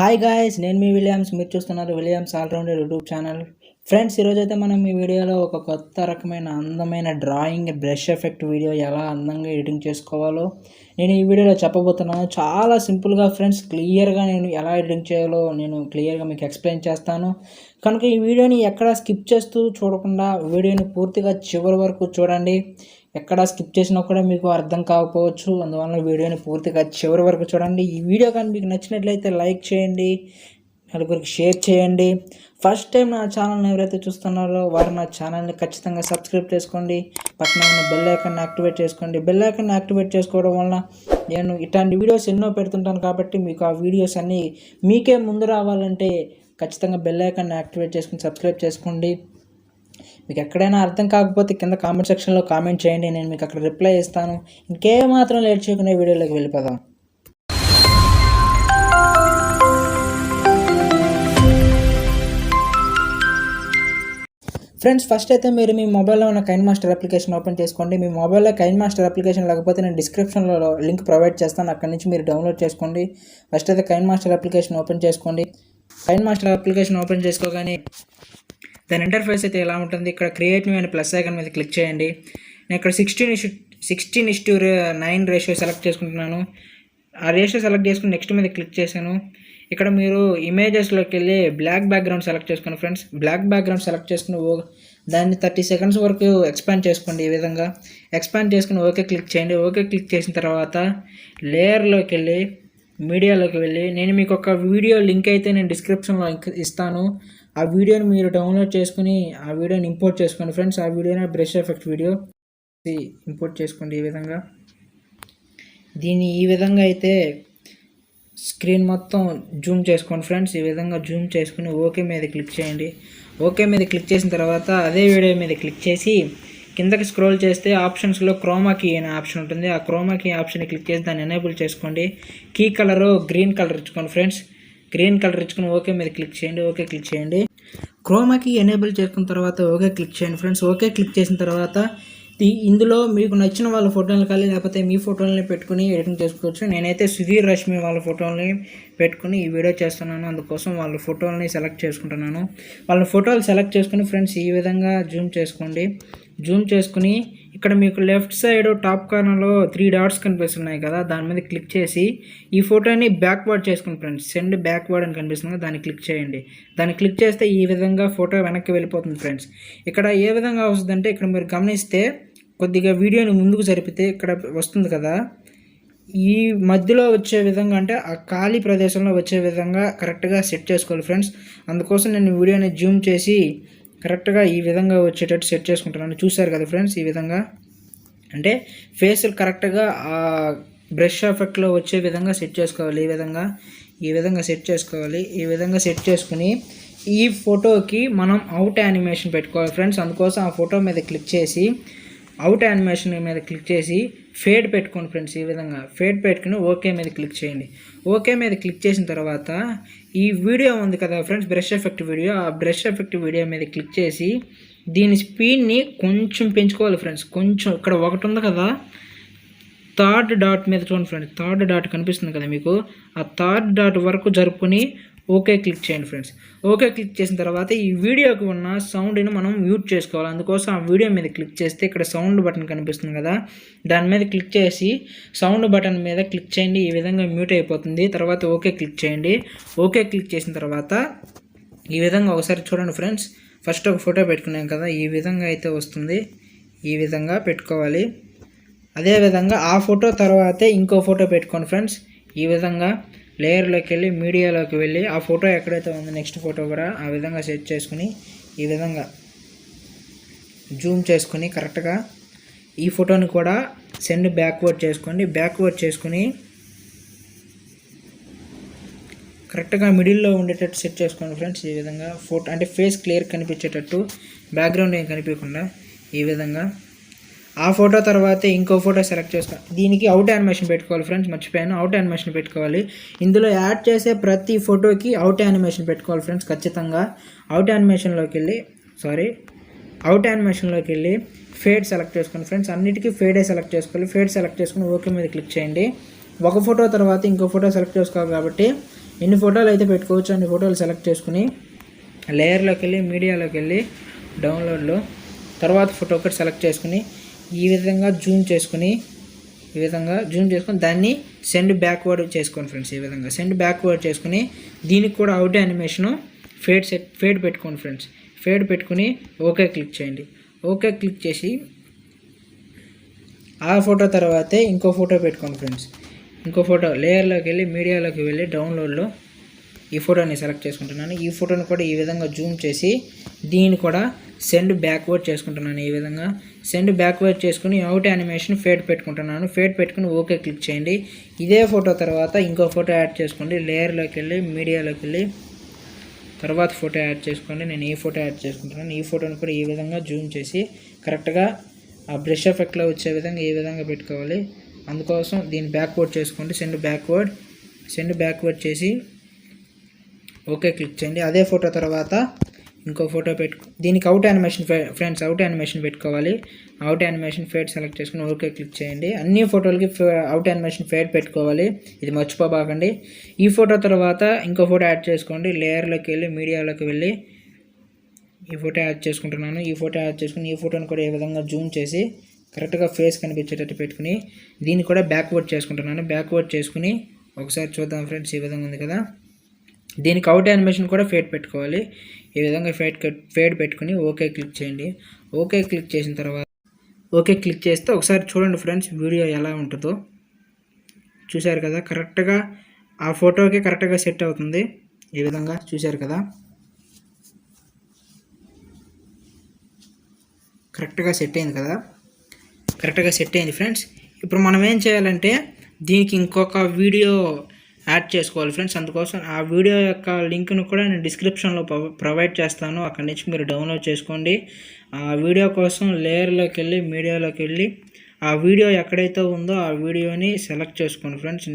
Hi guys నేను మీ Williams మీరు చూస్తున్నారు Williams allrounder YouTube channel friends ఈరోజు అయితే మనం ఈ వీడియోలో ఒక కొత్త రకమైన అందమైన డ్రాయింగ్ బ్రష్ ఎఫెక్ట్ వీడియో ఎలా అందంగా ఎడిటింగ్ చేసుకోవాలో నేను ఈ వీడియోలో చెప్పబోతున్నాను. చాలా సింపుల్గా ఫ్రెండ్స్ క్లియర్గా నేను ఎలా ఎడిటింగ్ చేయాలో నేను క్లియర్గా మీకు ఎక్స్ప్లెయిన్ చేస్తాను. కనుక ఈ వీడియోని ఎక్కడా స్కిప్ చేస్తూ చూడకుండా వీడియోని పూర్తిగా చివరి వరకు చూడండి. ఎక్కడ స్కిప్ చేసినా కూడా మీకు అర్థం కాకపోవచ్చు. అందువల్ల వీడియోని పూర్తిగా చివరి వరకు చూడండి. ఈ వీడియో కానీ మీకు నచ్చినట్లయితే లైక్ చేయండి. నలుగురికి షేర్ చేయండి. ఫస్ట్ టైం నా ఛానల్ని ఎవరైతే చూస్తున్నారో వారు నా ఛానల్ని ఖచ్చితంగా సబ్స్క్రైబ్ చేసుకోండి. పక్కన ఉన్న బెల్ ఐకాన్ని యాక్టివేట్ చేసుకోండి. బెల్ ఐకాన్ని యాక్టివేట్ చేసుకోవడం వలన నేను ఇట్లాంటి వీడియోస్ ఎన్నో పెడుతుంటాను కాబట్టి మీకు ఆ వీడియోస్ అన్నీ మీకే ముందు రావాలంటే ఖచ్చితంగా బెల్ ఐకాన్ని యాక్టివేట్ చేసుకుని సబ్స్క్రైబ్ చేసుకోండి. మీకు ఎక్కడైనా అర్థం కాకపోతే కింద కామెంట్ సెక్షన్లో కామెంట్ చేయండి. నేను మీకు అక్కడ రిప్లై ఇస్తాను. ఇంకేమాత్రం లేట్ చేయకుండా వీడియోలోకి వెళ్ళిపోదాం. ఫ్రెండ్స్ ఫస్ట్ అయితే మీరు మీ మొబైల్లో ఉన్న కైన్ మాస్టర్ అప్లికేషన్ ఓపెన్ చేసుకోండి. మీ మొబైల్లో కైన్ మాస్టర్ అప్లికేషన్ లేకపోతే నేను డిస్క్రిప్షన్లో లింక్ ప్రొవైడ్ చేస్తాను. అక్కడి నుంచి మీరు డౌన్లోడ్ చేసుకోండి. ఫస్ట్ అయితే కైన్ మాస్టర్ అప్లికేషన్ ఓపెన్ చేసుకోండి. కైన్ మాస్టర్ అప్లికేషన్ ఓపెన్ చేసుకోగానే దాని ఇంటర్ఫేస్ అయితే ఎలా ఉంటుంది? ఇక్కడ క్రియేట్ న్యూ అని ప్లస్ ఐకన్ మీద క్లిక్ చేయండి. నేను ఇక్కడ sixteen is to sixteen is to nine ratio select చేసుకుంటున్నాను. ఆ రేషియో సెలెక్ట్ చేసుకుని నెక్స్ట్ మీద క్లిక్ చేశాను. ఇక్కడ మీరు ఇమేజెస్లోకి వెళ్ళి బ్లాక్ బ్యాక్గ్రౌండ్ సెలెక్ట్ చేసుకోండి ఫ్రెండ్స్ బ్లాక్ బ్యాక్గ్రౌండ్ సెలెక్ట్ చేసుకుని దాన్ని థర్టీ సెకండ్స్ వరకు ఎక్స్పాండ్ చేసుకోండి ఈ విధంగా. ఎక్స్పాండ్ చేసుకుని ఓకే క్లిక్ చేయండి. ఓకే క్లిక్ చేసిన తర్వాత లేయర్లోకి వెళ్ళి మీడియాలోకి వెళ్ళి నేను మీకు ఒక వీడియో లింక్ అయితే నేను డిస్క్రిప్షన్లో ఇస్తాను. ఆ వీడియోని మీరు డౌన్లోడ్ చేసుకుని ఆ వీడియోని ఇంపోర్ట్ చేసుకోండి ఫ్రెండ్స్ ఆ వీడియోనే బ్రష్ ఎఫెక్ట్ వీడియో ఇంపోర్ట్ చేసుకోండి ఈ విధంగా. దీన్ని ఈ విధంగా అయితే స్క్రీన్ మొత్తం జూమ్ చేసుకోండి ఫ్రెండ్స్. ఈ విధంగా జూమ్ చేసుకుని ఓకే మీద క్లిక్ చేయండి. ఓకే మీద క్లిక్ చేసిన తర్వాత అదే వీడియో మీద క్లిక్ చేసి కిందకి స్క్రోల్ చేస్తే ఆప్షన్స్లో క్రోమా కీ అనే ఆప్షన్ ఉంటుంది. ఆ క్రోమా కీ ఆప్షన్ క్లిక్ చేసి దాన్ని ఎనేబుల్ చేసుకోండి. కీ కలరు గ్రీన్ కలర్ ఇచ్చుకోండి ఫ్రెండ్స్. గ్రీన్ కలర్ ఇచ్చుకుని ఓకే మీద క్లిక్ చేయండి. ఓకే క్లిక్ చేయండి. క్రోమాకి ఎనేబుల్ చేసుకున్న తర్వాత ఓకే క్లిక్ చేయండి ఫ్రెండ్స్. ఓకే క్లిక్ చేసిన తర్వాత ఇందులో మీకు నచ్చిన వాళ్ళ ఫోటోలు కానీ లేకపోతే మీ ఫోటోలని పెట్టుకుని ఎడిటింగ్ చేసుకోవచ్చు. నేనైతే సుధీర్ రష్మి వాళ్ళ ఫోటోలని పెట్టుకుని ఈ వీడియో చేస్తున్నాను. అందుకోసం వాళ్ళ ఫోటోలని సెలెక్ట్ చేసుకుంటున్నాను. వాళ్ళ ఫోటోలు సెలెక్ట్ చేసుకుని ఫ్రెండ్స్ ఈ విధంగా జూమ్ చేసుకోండి. జూమ్ చేసుకుని ఇక్కడ మీకు లెఫ్ట్ సైడ్ టాప్ కార్నర్లో త్రీ డాట్స్ కనిపిస్తున్నాయి కదా దాని మీద క్లిక్ చేసి ఈ ఫోటోని బ్యాక్వర్డ్ చేసుకోండి ఫ్రెండ్స్ సెండ్ బ్యాక్వర్డ్ అని కనిపిస్తుంది దాన్ని క్లిక్ చేయండి. దాన్ని క్లిక్ చేస్తే ఈ విధంగా ఫోటో వెనక్కి వెళ్ళిపోతుంది ఫ్రెండ్స్. ఇక్కడ ఏ విధంగా వస్తుందంటే ఇక్కడ మీరు గమనిస్తే కొద్దిగా వీడియోని ముందుకు జరిపితే ఇక్కడ వస్తుంది కదా. ఈ మధ్యలో వచ్చే విధంగా అంటే ఆ ఖాళీ ప్రదేశంలో వచ్చే విధంగా కరెక్ట్గా సెట్ చేసుకోవాలి ఫ్రెండ్స్. అందుకోసం నేను వీడియోని జూమ్ చేసి కరెక్ట్గా ఈ విధంగా వచ్చేటట్టు సెట్ చేసుకుంటున్నాను. చూసారు కదా ఫ్రెండ్స్ ఈ విధంగా? అంటే ఫేస్ కరెక్ట్గా ఆ బ్రష్ ఎఫెక్ట్లో వచ్చే విధంగా సెట్ చేసుకోవాలి. ఈ విధంగా ఈ విధంగా సెట్ చేసుకోవాలి. ఈ విధంగా సెట్ చేసుకుని ఈ ఫోటోకి మనం అవుట్ యానిమేషన్ పెట్టుకోవాలి ఫ్రెండ్స్. అందుకోసం ఆ ఫోటో మీద క్లిక్ చేసి అవుట్ యానిమేషన్ మీద క్లిక్ చేసి ఫేడ్ పెట్టుకోండి ఫ్రెండ్స్ ఈ విధంగా. ఫేడ్ పెట్టుకుని ఓకే మీద క్లిక్ చేయండి. ఓకే మీద క్లిక్ చేసిన తర్వాత ఈ వీడియో ఉంది కదా ఫ్రెండ్స్ బ్రష్ ఎఫెక్ట్ వీడియో ఆ బ్రష్ ఎఫెక్ట్ వీడియో మీద క్లిక్ చేసి దీని స్పీడ్ని కొంచెం పెంచుకోవాలి ఫ్రెండ్స్ కొంచెం ఇక్కడ ఒకటి ఉంది కదా థర్డ్ డాట్ మీద చూడండి ఫ్రెండ్స్ థర్డ్ డాట్ కనిపిస్తుంది కదా మీకు. ఆ థర్డ్ డాట్ వరకు జరుపుకొని ఓకే క్లిక్ చేయండి ఫ్రెండ్స్. ఓకే క్లిక్ చేసిన తర్వాత ఈ వీడియోకి ఉన్న సౌండ్ని మనం మ్యూట్ చేసుకోవాలి. అందుకోసం ఆ వీడియో మీద క్లిక్ చేస్తే ఇక్కడ సౌండ్ బటన్ కనిపిస్తుంది కదా. దాని మీద క్లిక్ చేసి సౌండ్ బటన్ మీద క్లిక్ చేయండి. ఈ విధంగా మ్యూట్ అయిపోతుంది. తర్వాత ఓకే క్లిక్ చేయండి. ఓకే క్లిక్ చేసిన తర్వాత ఈ విధంగా ఒకసారి చూడండి ఫ్రెండ్స్. ఫస్ట్ ఒక ఫోటో పెట్టుకున్నాం కదా. ఈ విధంగా అయితే వస్తుంది. ఈ విధంగా పెట్టుకోవాలి. అదేవిధంగా ఆ ఫోటో తర్వాతే ఇంకో ఫోటో పెట్టుకోండి ఫ్రెండ్స్. ఈ విధంగా లేయర్లోకి వెళ్ళి మీడియాలోకి వెళ్ళి ఆ ఫోటో ఎక్కడైతే ఉందో నెక్స్ట్ ఫోటో కూడా ఆ విధంగా సెట్ చేసుకుని ఈ విధంగా జూమ్ చేసుకుని కరెక్ట్గా ఈ ఫోటోని కూడా సెండ్ బ్యాక్వర్డ్ చేసుకోండి. బ్యాక్వర్డ్ చేసుకుని కరెక్ట్గా మిడిల్లో ఉండేటట్టు సెట్ చేసుకోండి ఫ్రెండ్స్. ఈ విధంగా ఫోటో అంటే ఫేస్ క్లియర్ కనిపించేటట్టు బ్యాక్గ్రౌండ్ ఏం కనిపించకుండా ఈ విధంగా ఆ ఫోటో తర్వాత ఇంకో ఫోటో సెలెక్ట్ చేసుకో దీనికి అవుట్ యానిమేషన్ పెట్టుకోవాలి ఫ్రెండ్స్ మర్చిపోయాను. అవుట్ యానిమేషన్ పెట్టుకోవాలి. ఇందులో యాడ్ చేసే ప్రతి ఫోటోకి అవుట్ యానిమేషన్ పెట్టుకోవాలి ఫ్రెండ్స్ ఖచ్చితంగా. అవుట్ యానిమేషన్లోకి వెళ్ళి సారీ అవుట్ యానిమేషన్లోకి వెళ్ళి ఫేడ్ సెలెక్ట్ చేసుకోండి ఫ్రెండ్స్ అన్నిటికీ ఫేడే సెలెక్ట్ చేసుకోవాలి. ఫేడ్ సెలెక్ట్ చేసుకుని ఓకే మీద క్లిక్ చేయండి. ఒక ఫోటో తర్వాత ఇంకో ఫోటో సెలెక్ట్ చేసుకోవాలి కాబట్టి ఎన్ని ఫోటోలు అయితే పెట్టుకోవచ్చు అన్ని ఫోటోలు సెలెక్ట్ చేసుకుని లేయర్లోకి వెళ్ళి మీడియాలోకి వెళ్ళి డౌన్లోడ్లో తర్వాత ఫోటో ఒకటి సెలెక్ట్ చేసుకుని ఈ విధంగా జూమ్ చేసుకుని ఈ విధంగా జూమ్ చేసుకొని దాన్ని సెండ్ బ్యాక్వర్డ్ చేసుకోండి ఫ్రెండ్స్ ఈ విధంగా సెండ్ బ్యాక్వర్డ్ చేసుకుని దీనికి కూడా out animation fade set fade పెట్టుకోండి ఫ్రెండ్స్. ఫేడ్ పెట్టుకుని ఓకే క్లిక్ చేయండి. ఓకే క్లిక్ చేసి ఆ ఫోటో తర్వాతే ఇంకో ఫోటో పెట్టుకోండి ఫ్రెండ్స్. ఇంకో ఫోటో లేయర్లోకి వెళ్ళి మీడియాలోకి వెళ్ళి డౌన్లోడ్లో ఈ ఫోటోని సెలెక్ట్ చేసుకుంటున్నాను. ఈ ఫోటోని కూడా ఈ విధంగా జూమ్ చేసి దీన్ని కూడా సెండ్ బ్యాక్వర్డ్ చేసుకుంటున్నాను ఈ విధంగా. సెండ్ బ్యాక్వర్డ్ చేసుకుని అవుట్ యానిమేషన్ ఫేడ్ పెట్టుకుంటున్నాను. ఫేడ్ పెట్టుకుని ఓకే క్లిక్ చేయండి. ఇదే ఫోటో తర్వాత ఇంకో ఫోటో యాడ్ చేసుకోండి. లేయర్లోకి వెళ్ళి మీడియాలోకి వెళ్ళి తర్వాత ఫోటో యాడ్ చేసుకోండి. నేను ఈ ఫోటో యాడ్ చేసుకుంటున్నాను. ఈ ఫోటోని కూడా ఈ విధంగా జూమ్ చేసి కరెక్ట్గా ఆ బ్రష్ ఎఫెక్ట్లో వచ్చే విధంగా ఈ విధంగా పెట్టుకోవాలి. అందుకోసం దీన్ని బ్యాక్వర్డ్ చేసుకోండి. సెండ్ బ్యాక్వర్డ్ సెండ్ బ్యాక్వర్డ్ చేసి ఓకే క్లిక్ చేయండి. అదే ఫోటో తర్వాత ఇంకో ఫోటో పెట్టు దీనికి out animation friends out animation పెట్టుకోవాలి. అవుట్ యానిమేషన్ ఫేడ్ సెలెక్ట్ చేసుకుని ఓకే క్లిక్ చేయండి. అన్ని ఫోటోలకి అవుట్ యానిమేషన్ ఫేడ్ పెట్టుకోవాలి. ఇది మర్చిపోబాకండి. ఈ ఫోటో తర్వాత ఇంకో ఫోటో యాడ్ చేసుకోండి. లేయర్లోకి వెళ్ళి మీడియాలోకి వెళ్ళి ఈ ఫోటో యాడ్ చేసుకుంటున్నాను. ఈ ఫోటో యాడ్ చేసుకుని ఈ ఫోటోని కూడా ఈ విధంగా జూమ్ చేసి కరెక్ట్గా ఫేస్ కనిపించేటట్టు పెట్టుకుని దీన్ని కూడా బ్యాక్వర్డ్ చేసుకుంటున్నాను. బ్యాక్వర్డ్ చేసుకుని ఒకసారి చూద్దాం ఫ్రెండ్స్ ఈ విధంగా ఉంది కదా. దీనికి అవుట్ యానిమేషన్ కూడా ఫేడ్ పెట్టుకోవాలి. ఈ విధంగా ఫేడ్ ఫేడ్ పెట్టుకుని ఓకే క్లిక్ చేయండి. ఓకే క్లిక్ చేసిన తర్వాత ఓకే క్లిక్ చేస్తే ఒకసారి చూడండి ఫ్రెండ్స్ వీడియో ఎలా ఉంటుందో. చూశారు కదా కరెక్ట్గా ఆ ఫోటోకి కరెక్ట్గా సెట్ అవుతుంది. ఈ విధంగా చూశారు కదా. కరెక్ట్గా సెట్ అయింది కదా. కరెక్ట్గా సెట్ అయింది ఫ్రెండ్స్. ఇప్పుడు మనం ఏం చేయాలంటే దీనికి ఇంకొక వీడియో యాడ్ చేసుకోవాలి ఫ్రెండ్స్. అందుకోసం ఆ వీడియో యొక్క లింక్ను కూడా నేను డిస్క్రిప్షన్లో ప్రొవైడ్ చేస్తాను. అక్కడి నుంచి మీరు డౌన్లోడ్ చేసుకోండి. ఆ వీడియో కోసం లేయర్లోకి వెళ్ళి మీడియాలోకి వెళ్ళి ఆ వీడియో ఎక్కడైతే ఉందో ఆ వీడియోని సెలెక్ట్ చేసుకోండి ఫ్రెండ్స్.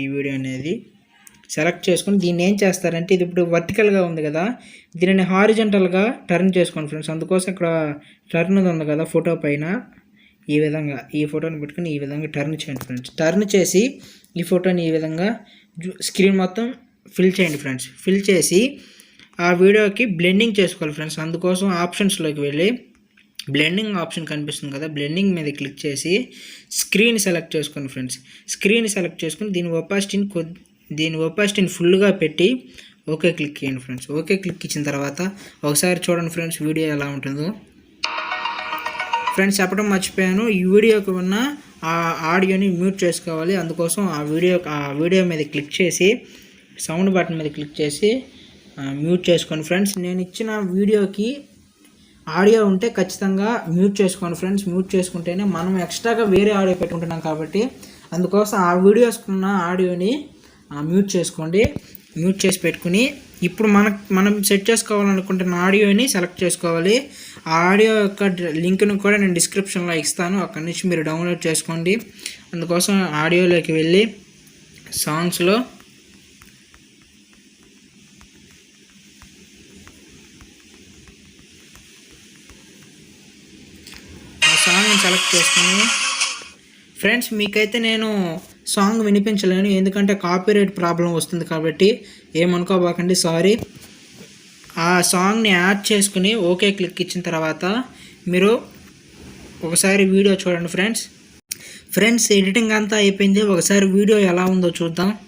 ఈ వీడియో అనేది సెలెక్ట్ చేసుకొని దీన్ని ఏం చేస్తారంటే ఇది ఇప్పుడు వర్టికల్గా ఉంది కదా దీనిని హారిజెంటల్గా టర్న్ చేసుకోండి ఫ్రెండ్స్. అందుకోసం ఇక్కడ టర్న్ ఉంది కదా ఫోటో పైన. ఈ విధంగా ఈ ఫోటోని పెట్టుకుని ఈ విధంగా టర్న్ చేయండి ఫ్రెండ్స్. టర్న్ చేసి ఈ ఫోటోని ఈ విధంగా స్క్రీన్ మొత్తం ఫిల్ చేయండి ఫ్రెండ్స్. ఫిల్ చేసి ఆ వీడియోకి బ్లెండింగ్ చేసుకోవాలి ఫ్రెండ్స్. అందుకోసం ఆప్షన్స్లోకి వెళ్ళి బ్లెండింగ్ ఆప్షన్ కనిపిస్తుంది కదా బ్లెండింగ్ మీద క్లిక్ చేసి స్క్రీన్ సెలెక్ట్ చేసుకోండి ఫ్రెండ్స్. స్క్రీన్ సెలెక్ట్ చేసుకుని దీని ఒపాసిటీని కొద్ది దీని ఒపాసిటీని ఫుల్గా పెట్టి ఓకే క్లిక్ చేయండి ఫ్రెండ్స్. ఓకే క్లిక్ ఇచ్చిన తర్వాత ఒకసారి చూడండి ఫ్రెండ్స్ వీడియో ఎలా ఉంటుందో. ఫ్రెండ్స్ చెప్పడం మర్చిపోయాను ఈ వీడియోకి ఉన్న ఆ ఆడియోని మ్యూట్ చేసుకోవాలి. అందుకోసం ఆ వీడియో ఆ వీడియో మీద క్లిక్ చేసి సౌండ్ బటన్ మీద క్లిక్ చేసి మ్యూట్ చేసుకోండి ఫ్రెండ్స్. నేను ఇచ్చిన వీడియోకి ఆడియో ఉంటే ఖచ్చితంగా మ్యూట్ చేసుకోండి ఫ్రెండ్స్. మ్యూట్ చేసుకుంటేనే మనం ఎక్స్ట్రాగా వేరే ఆడియో పెట్టుకుంటున్నాం కాబట్టి అందుకోసం ఆ వీడియోస్కున్న ఆడియోని మ్యూట్ చేసుకోండి. మ్యూట్ చేసి పెట్టుకుని ఇప్పుడు మన మనం సెట్ చేసుకోవాలనుకుంటున్న ఆడియోని సెలెక్ట్ చేసుకోవాలి. ఆ ఆడియో యొక్క లింక్ను కూడా నేను డిస్క్రిప్షన్లో ఇస్తాను. అక్కడి నుంచి మీరు డౌన్లోడ్ చేసుకోండి. అందుకోసం ఆడియోలోకి వెళ్ళి సాంగ్స్లో ఆ సాంగ్ని సెలెక్ట్ చేసుకుని ఫ్రెండ్స్ మీకైతే నేను సాంగ్ వినిపించలేను ఎందుకంటే కాపీరైట్ ప్రాబ్లం వస్తుంది కాబట్టి ఏమనుకోబాకండి సారీ ఆ సాంగ్ని యాడ్ చేసుకుని ఓకే క్లిక్ ఇచ్చిన తర్వాత మీరు ఒకసారి వీడియో చూడండి ఫ్రెండ్స్. ఫ్రెండ్స్ ఎడిటింగ్ అంతా అయిపోయింది. ఒకసారి వీడియో ఎలా ఉందో చూద్దాం.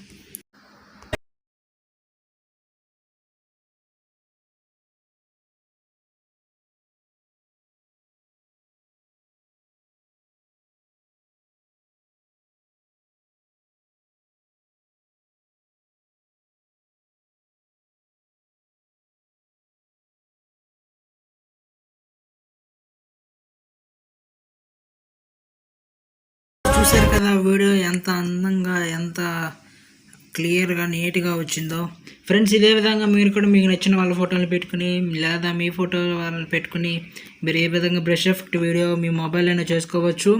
చూసారు కదా వీడియో? ఎంత అందంగా ఎంత క్లియర్గా నీట్గా వచ్చిందో. ఫ్రెండ్స్ ఇదే విధంగా మీరు కూడా మీకు నచ్చిన వాళ్ళ ఫోటోలు పెట్టుకుని లేదా మీ ఫోటో వాళ్ళని పెట్టుకుని మీరు ఏ విధంగా బ్రష్ ఎఫెక్ట్ వీడియో మీ మొబైల్లోనే చేసుకోవచ్చు.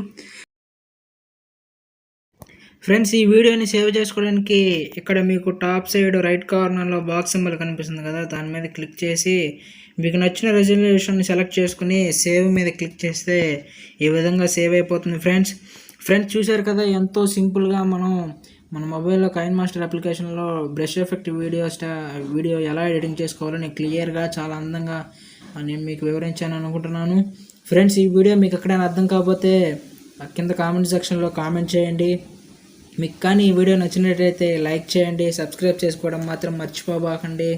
ఫ్రెండ్స్ ఈ వీడియోని సేవ్ చేసుకోవడానికి ఇక్కడ మీకు టాప్ సైడ్ రైట్ కార్నర్లో బాక్స్ సింబల్ కనిపిస్తుంది కదా. దాని మీద క్లిక్ చేసి మీకు నచ్చిన రెజల్యూషన్ సెలెక్ట్ చేసుకుని సేవ్ మీద క్లిక్ చేస్తే ఈ విధంగా సేవ్ అయిపోతుంది. ఫ్రెండ్స్ ఫ్రెండ్స్ చూశారు కదా ఎంతో సింపుల్గా మనం మన మొబైల్లో కైన్ మాస్టర్ అప్లికేషన్లో బ్రష్ ఎఫెక్ట్ వీడియో స్టా వీడియో ఎలా ఎడిటింగ్ చేసుకోవాలో నేను క్లియర్గా చాలా అందంగా నేను మీకు వివరించాను అనుకుంటున్నాను. ఫ్రెండ్స్ ఈ వీడియో మీకు ఎక్కడైనా అర్థం కాకపోతే కింద కామెంట్ సెక్షన్లో కామెంట్ చేయండి. మీకు కానీ ఈ వీడియో నచ్చినట్లయితే లైక్ చేయండి సబ్స్క్రైబ్ చేసుకోవడం మాత్రం మర్చిపోబాకండి.